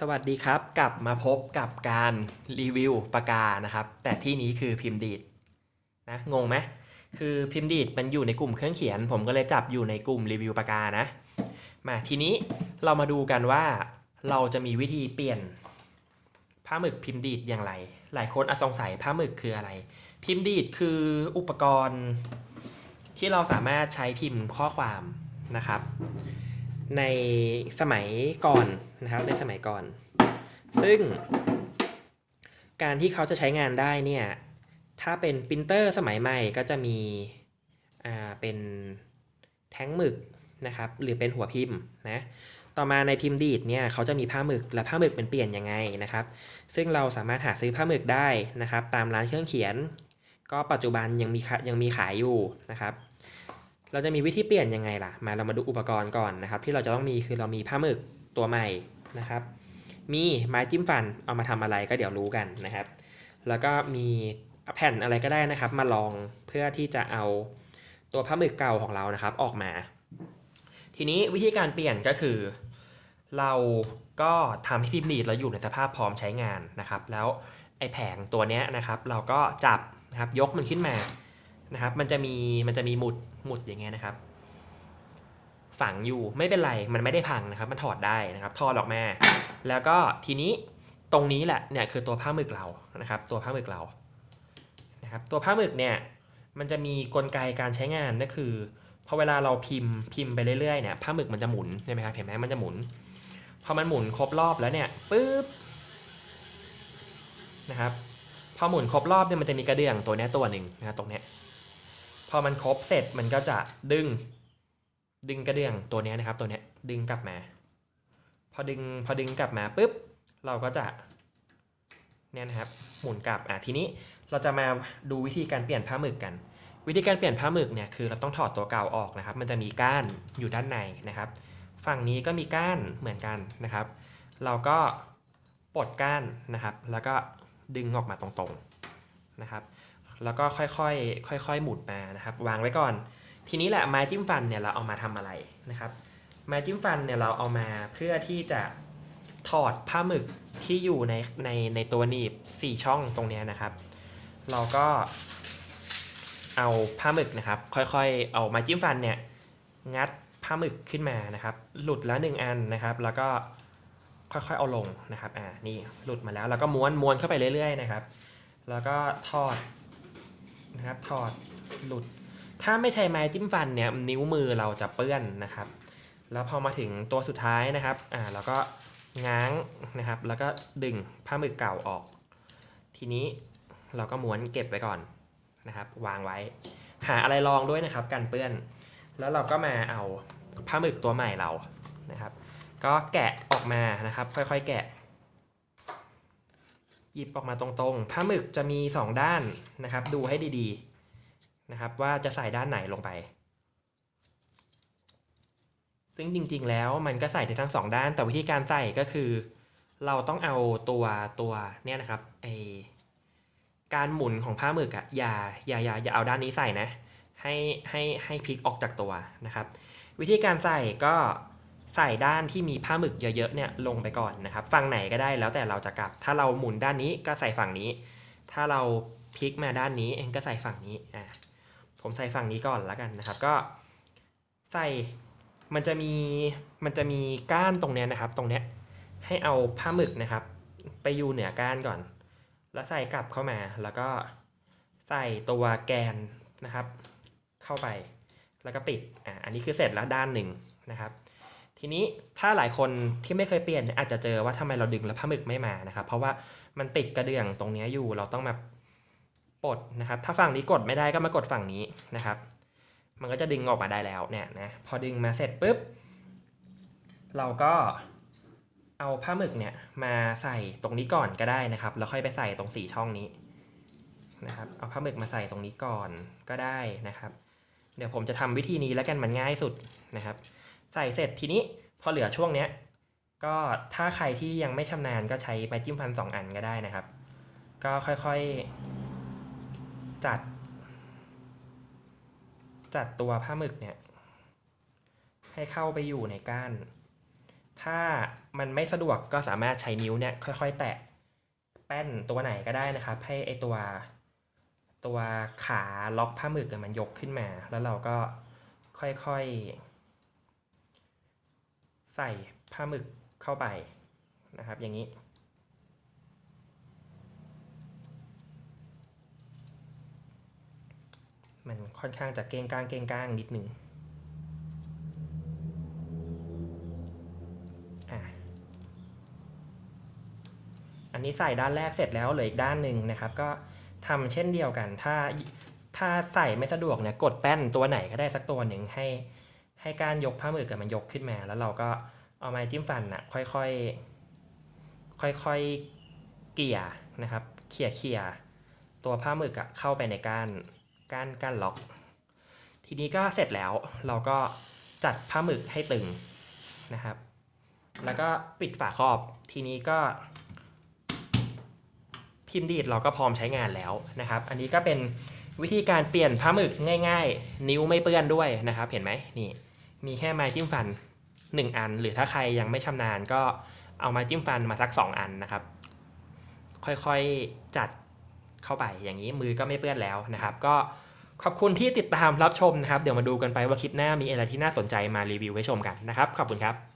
สวัสดีครับ กลับมาพบกับการรีวิวปากกานะครับ แต่ที่นี้คือพิมพ์ดีดนะงงไหมคือพิมพ์ดีดมันอยู่ในกลุ่มเครื่องเขียน ผมก็เลยจับอยู่ในกลุ่มรีวิวปากกานะมาทีนี้เรามาดูกันว่าเราจะมีวิธีเปลี่ยนผ้าหมึกพิมพ์ดีดอย่างไร หลายคนอาจสงสัยผ้าหมึกคืออะไร พิมพ์ดีดคืออุปกรณ์ ที่เราสามารถใช้พิมพ์ข้อความนะครับ ในสมัยก่อนนะครับในสมัยก่อน ซึ่ง การที่เขาจะใช้งานได้เนี่ยถ้าเป็นปรินเตอร์สมัยใหม่ก็จะมีอ่าเป็นแท้งหมึกนะครับหรือเป็นหัวพิมพ์นะต่อมาในพิมพ์ดีดเนี่ยเขาจะมีผ้าหมึกและผ้าหมึกเป็นเปลี่ยนยังไงนะครับ ซึ่งเราสามารถหาซื้อผ้าหมึกได้นะครับ ตามร้านเครื่องเขียน ก็ปัจจุบันยังมียังมีขายอยู่นะครับ เราจะมีวิธีเปลี่ยนยังไงล่ะ มาเรามาดูอุปกรณ์ก่อนนะครับ ที่เราจะต้องมีคือเรามีผ้าหมึกตัวใหม่นะครับ มีไม้จิ้มฟันเอามาทำอะไรก็เดี๋ยวรู้กันนะครับ แล้วก็มีแผ่นอะไรก็ได้นะครับ มาลองเพื่อที่จะเอาตัวผ้าหมึกเก่าของเรานะครับ ออกมา ทีนี้วิธีการเปลี่ยนก็คือ เราก็ทำให้พิมพ์ดีดเราอยู่ในสภาพพร้อมใช้งานนะครับ แล้วไอแผงตัวนี้นะครับ เราก็จับนะครับยกมันขึ้นมา นะครับ มันจะมีมันจะมีหมุดหมุดอย่างเงี้ยนะครับ ฝังอยู่ไม่เป็นไรมันไม่ได้พังนะครับ มันถอดได้นะครับ ถอดออกมา แล้วก็ทีนี้ตรงนี้แหละเนี่ยคือตัวผ้าหมึกเรานะครับ ตัวผ้าหมึกเรานะครับ ตัวผ้าหมึกเนี่ยมันจะมีกลไกการใช้งานก็คือพอเวลาเราพิมพ์พิมพ์ไปเรื่อยๆเนี่ยผ้าหมึกมันจะหมุนใช่ไหมครับเห็นไหมมันจะหมุนพอมันหมุนครบรอบแล้วเนี่ยปุ๊บนะครับพอหมุนครบรอบเนี่ยมันจะมีกระเดื่องตัวนี้ตัวหนึ่งนะครับตรงเนี้ย พอมันครบเสร็จมันก็จะดึง ดึงกระเดื่องตัวนี้นะครับ ตัวนี้ดึงกลับมา พอดึงพอดึงกลับมาปุ๊บเราก็จะเนี่ยนะครับหมุนกลับอะทีนี้เราจะมาดูวิธีการเปลี่ยนผ้าหมึกกัน วิธีการเปลี่ยนผ้าหมึกเนี่ยคือเราต้องถอดตัวเก่าออกนะครับ มันจะมีก้านอยู่ด้านในนะครับ ฝั่งนี้ก็มีก้านเหมือนกันนะครับ เราก็ปลดก้านนะครับ แล้วก็ดึงออกมาตรงๆนะครับ แล้วก็ค่อยๆค่อยๆหมุนมานะครับวางไว้ก่อน ทีนี้แหละไม้จิ้มฟันเนี่ยเราเอามาทำอะไรนะครับ ไม้จิ้มฟันเนี่ยเราเอามาเพื่อที่จะถอดผ้าหมึกที่อยู่ในในในตัวหนีบสี่ช่องตรงนี้นะครับ เราก็เอาผ้าหมึกนะครับ ค่อยๆ เอาไม้จิ้มฟันเนี่ยงัดผ้าหมึกขึ้นมานะครับ หลุดแล้วหนึ่งอันนะครับ แล้วก็ค่อยๆเอาลงนะครับ อ่า นี่หลุดมาแล้ว แล้วก็ม้วนม้วนเข้าไปเรื่อยๆนะครับ แล้วก็ทอด นะครับ ถอดหลุด ถ้าไม่ใช้ไม้จิ้มฟันเนี่ยนิ้วมือเราจะเปื้อนนะครับ แล้วพอมาถึงตัวสุดท้ายนะครับอ่าเราก็ง้างนะครับ แล้วก็ดึงผ้าหมึกเก่าออก ทีนี้เราก็ม้วนเก็บไว้ก่อนนะครับ วางไว้ หาอะไรรองด้วยนะครับกันเปื้อน แล้วเราก็มาเอาผ้าหมึกตัวใหม่เรานะครับ ก็แกะออกมานะครับ ค่อยๆ แกะ หยิบออกมาตรงๆผ้าหมึกจะมี 2 ด้านนะครับ ดูให้ดีๆนะครับ ว่าจะใส่ด้านไหนลงไป ซึ่งจริงๆแล้วมันก็ใส่ได้ทั้งสองด้าน แต่วิธีการใส่ก็คือ เราต้องเอาตัวตัวเนี่ยนะครับไอการหมุนของผ้าหมึกอะอย่าอย่าอย่าอย่าเอาด้านนี้ใส่นะ ให้ให้ให้พลิกออกจากตัวนะครับ วิธีการใส่ก็ ใส่ด้านที่มีผ้าหมึกเยอะๆเนี่ยลงไปก่อนนะครับฝั่งไหนก็ได้แล้วแต่เราจะกลับ ถ้าเราหมุนด้านนี้ก็ใส่ฝั่งนี้ ถ้าเราพลิกมาด้านนี้เองก็ใส่ฝั่งนี้อ่าผมใส่ฝั่งนี้ก่อนแล้วกันนะครับ ก็ใส่มันจะมีมันจะมีก้านตรงเนี้ยนะครับ ตรงเนี้ยให้เอาผ้าหมึกนะครับ ไปอยู่เหนือก้านก่อน แล้วใส่กลับเข้ามาแล้วก็ใส่ตัวแกนนะครับ เข้าไปแล้วก็ปิดอ่าอันนี้คือเสร็จแล้วด้านหนึ่งนะครับ ทีนี้ถ้าหลายคนที่ไม่เคยเปลี่ยนอาจจะเจอว่าทำไมเราดึงแล้วผ้าหมึกไม่มานะครับ เพราะว่ามันติดกระเดื่องตรงนี้อยู่เราต้องมาปลดนะครับ ถ้าฝั่งนี้กดไม่ได้ก็มากดฝั่งนี้นะครับ มันก็จะดึงออกมาได้แล้วเนี่ยนะพอดึงมาเสร็จปุ๊บเราก็เอาผ้าหมึกเนี่ยมาใส่ตรงนี้ก่อนก็ได้นะครับแล้วค่อยไปใส่ตรงสี่ช่องนี้นะครับ เอาผ้าหมึกมาใส่ตรงนี้ก่อนก็ได้นะครับ เดี๋ยวผมจะทำวิธีนี้แล้วกันมันง่ายสุดนะครับ ใส่เสร็จทีนี้พอเหลือช่วงเนี้ยก็ถ้าใครที่ยังไม่ชำนาญก็ใช้ไม้จิ้มฟันสองอันก็ได้นะครับ ก็ค่อยๆ จัด จัดตัวผ้าหมึกเนี่ย ให้เข้าไปอยู่ในก้าน ถ้ามันไม่สะดวกก็สามารถใช้นิ้วเนี่ยค่อยๆ แตะแป้นตัวไหนก็ได้นะครับ ให้ไอตัวตัวขาล็อกผ้าหมึกมันยกขึ้นมา แล้วเราก็ค่อยๆ ใส่ผ้าหมึกเข้าไปนะครับ อย่างนี้ มันค่อนข้างจะเก้งก้างเก้งก้างนิดหนึ่งอันนี้ใส่ด้านแรกเสร็จแล้วเหลืออีกด้านหนึ่งนะครับ ก็ทำเช่นเดียวกัน ถ้าถ้าใส่ไม่สะดวกเนี่ยกดแป้นตัวไหนก็ได้สักตัวหนึ่งให้ ให้การยกผ้ามือกับมันยกขึ้นมา แล้วเราก็เอาไม้จิ้มฟันนะค่อยๆค่อยๆเกี่ยนะครับเขี่ยเขี่ยตัวผ้าหมึกอะเข้าไปในก้านก้านก้านล็อก ทีนี้ก็เสร็จแล้วเราก็จัดผ้าหมึกให้ตึงนะครับ แล้วก็ปิดฝาครอบทีนี้ก็ พิมพ์ดีดเราก็พร้อมใช้งานแล้วนะครับ อันนี้ก็เป็นวิธีการเปลี่ยนผ้าหมึกง่าย ๆ นิ้วไม่เปื้อนด้วยนะครับ เห็นไหมนี่ มีแค่ไม้จิ้มฟัน 1 อัน หรือถ้าใครยังไม่ชำนาญก็เอาไม้จิ้มฟันมาสัก 2 อันนะครับ ค่อยๆจัดเข้าไปอย่างนี้มือก็ไม่เปื้อนแล้วนะครับ ก็ขอบคุณที่ติดตามรับชมนะครับ เดี๋ยวมาดูกันไปว่าคลิปหน้ามีอะไรที่น่าสนใจมารีวิวให้ชมกันนะครับ ขอบคุณครับ